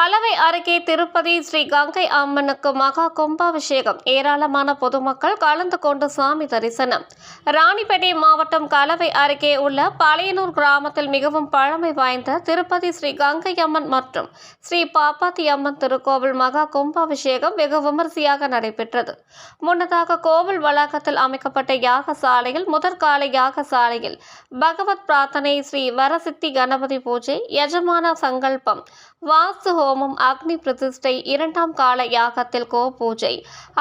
கலவை அருகே திருப்பதி ஸ்ரீ கங்கை அம்மனுக்கு மகா கும்பாபிஷேகம். ஏராளமான பொதுமக்கள் கலந்து கொண்டு சாமி தரிசனம். ராணிப்பேட்டை மாவட்டம் கலவை அருகே உள்ள பழையனூர் கிராமத்தில் மிகவும் பழமை வாய்ந்த திருப்பதி ஸ்ரீ கங்கை அம்மன் மற்றும் ஸ்ரீ பாப்பாத்தி அம்மன் திருக்கோவில் மகா கும்பாபிஷேகம் வெகு விமரிசையாக நடைபெற்றது. முன்னதாக கோவில் வளாகத்தில் அமைக்கப்பட்ட யாகசாலையில் முதற்கால யாகசாலையில் பகவத் பிரார்த்தனை ஸ்ரீ வரசித்தி கணபதி பூஜை யஜமான சங்கல்பம் வாஸ்து ஹோமம் அக்னி பிரதிஷ்டை இரண்டாம் கால யாகத்தில் கோ பூஜை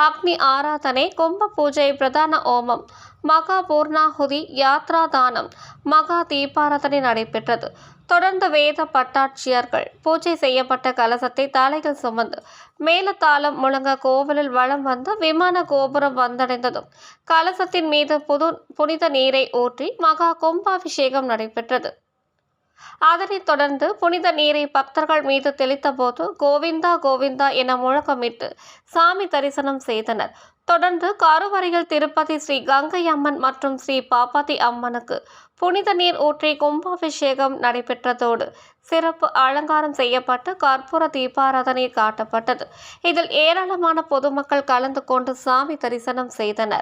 அக்னி ஆராதனை கும்ப பூஜை பிரதான ஹோமம் மகா பூர்ணாகுதி யாத்ரா தானம் மகா தீபாராதனை நடைபெற்றது. தொடர்ந்து வேத பட்டாட்சியர்கள் பூஜை செய்யப்பட்ட கலசத்தை தலைகள் சுமந்து மேலத்தாளம் முழங்க கோவிலில் வலம் வந்து விமான கோபுரம் வந்தடைந்ததும் கலசத்தின் மீது புது புனித நீரை ஊற்றி மகா கும்பாபிஷேகம் நடைபெற்றது. அதனைத் தொடர்ந்து புனித நீரை பக்தர்கள் மீது தெளித்தபோது கோவிந்தா கோவிந்தா என முழக்கமிட்டு சாமி தரிசனம் செய்தனர். தொடர்ந்து கருவறையில் திருப்பதி ஸ்ரீ கங்கை அம்மன் மற்றும் ஸ்ரீ பாப்பாத்தி அம்மனுக்கு புனித நீர் ஊற்றி கும்பாபிஷேகம் நடைபெற்றதோடு சிறப்பு அலங்காரம் செய்யப்பட்டு கற்பூர தீபாராதனை காட்டப்பட்டது. இதில் ஏராளமான பொதுமக்கள் கலந்து கொண்டு சாமி தரிசனம் செய்தனர்.